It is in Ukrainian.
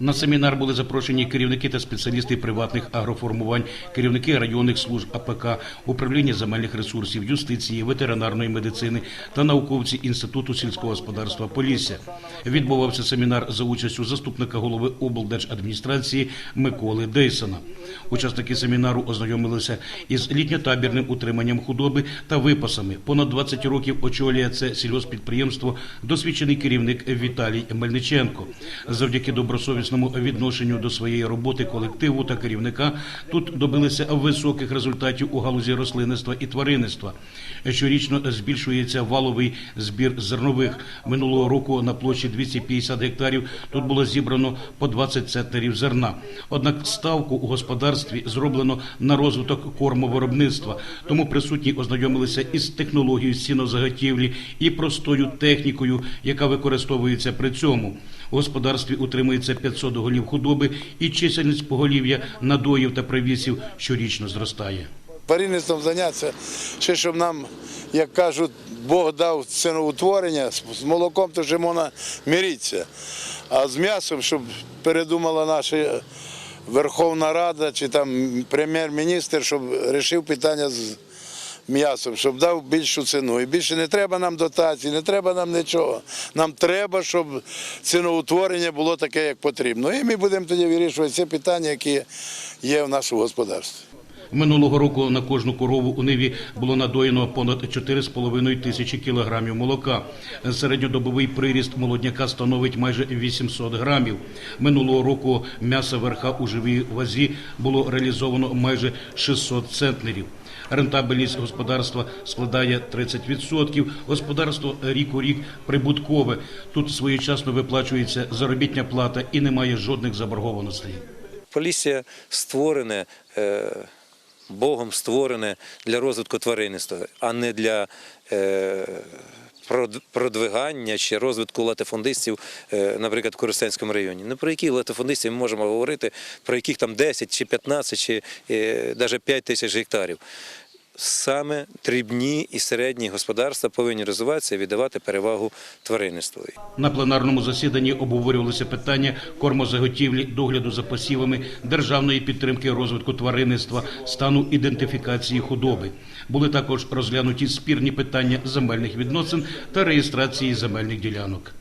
На семінар були запрошені керівники та спеціалісти приватних агроформувань, керівники районних служб АПК, управління земельних ресурсів, юстиції, ветеринарної медицини та науковці Інституту сільського господарства Полісся. Відбувався семінар за участю заступника голови облдержадміністрації Миколи Дейсона. Учасники семінару ознайомилися із літньотабірним утриманням худоби та випасами. Понад 20 років очолює це сільгоспідприємство досвідчений керівник Віталій Мельниченко. Завдяки добросовісному відношенню до своєї роботи колективу та керівника тут добилися високих результатів у галузі рослинництва і тваринництва. Щорічно збільшується валовий збір зернових. Минулого року на площі 250 гектарів тут було зібрано по 20 центнерів зерна. Однак ставку у господарстві зроблено на розвиток кормовиробництва. Тому присутні ознайомилися із технологією сінозаготівлі і простою технікою, яка використовується при цьому. У господарстві утримується 500 голів худоби, і чисельність поголів'я надоїв та привісів щорічно зростає. Тваринництвом зайнятися, ще щоб нам, як кажуть, Бог дав ціноутворення, з молоком то вже можна миритися. А з м'ясом, щоб передумала наша Верховна Рада чи там прем'єр-міністр, щоб вирішив питання з м'ясом, щоб дав більшу ціну. І більше не треба нам дотацій, не треба нам нічого. Нам треба, щоб ціноутворення було таке, як потрібно. І ми будемо тоді вирішувати ці питання, які є в нашому господарстві. Минулого року на кожну корову у Ниві було надоєно понад 4,5 тисячі кілограмів молока. Середньодобовий приріст молодняка становить майже 800 грамів. Минулого року м'яса верха у живій вазі було реалізовано майже 600 центнерів. Рентабельність господарства складає 30%. Господарство рік у рік прибуткове. Тут своєчасно виплачується заробітня плата і немає жодних заборгованостей. Полісся створене. Е... Богом створене для розвитку тваринництва, а не для е, продвигання чи розвитку латифундистів, е, наприклад, в Коростенському районі. Ну про які латифундистів ми можемо говорити, про яких там 10 чи 15 чи е, навіть 5 тисяч гектарів. Саме дрібні і середні господарства повинні розвиватися і віддавати перевагу тваринництву. На пленарному засіданні обговорювалися питання кормозаготівлі, догляду за посівами, державної підтримки розвитку тваринництва, стану ідентифікації худоби. Були також розглянуті спірні питання земельних відносин та реєстрації земельних ділянок.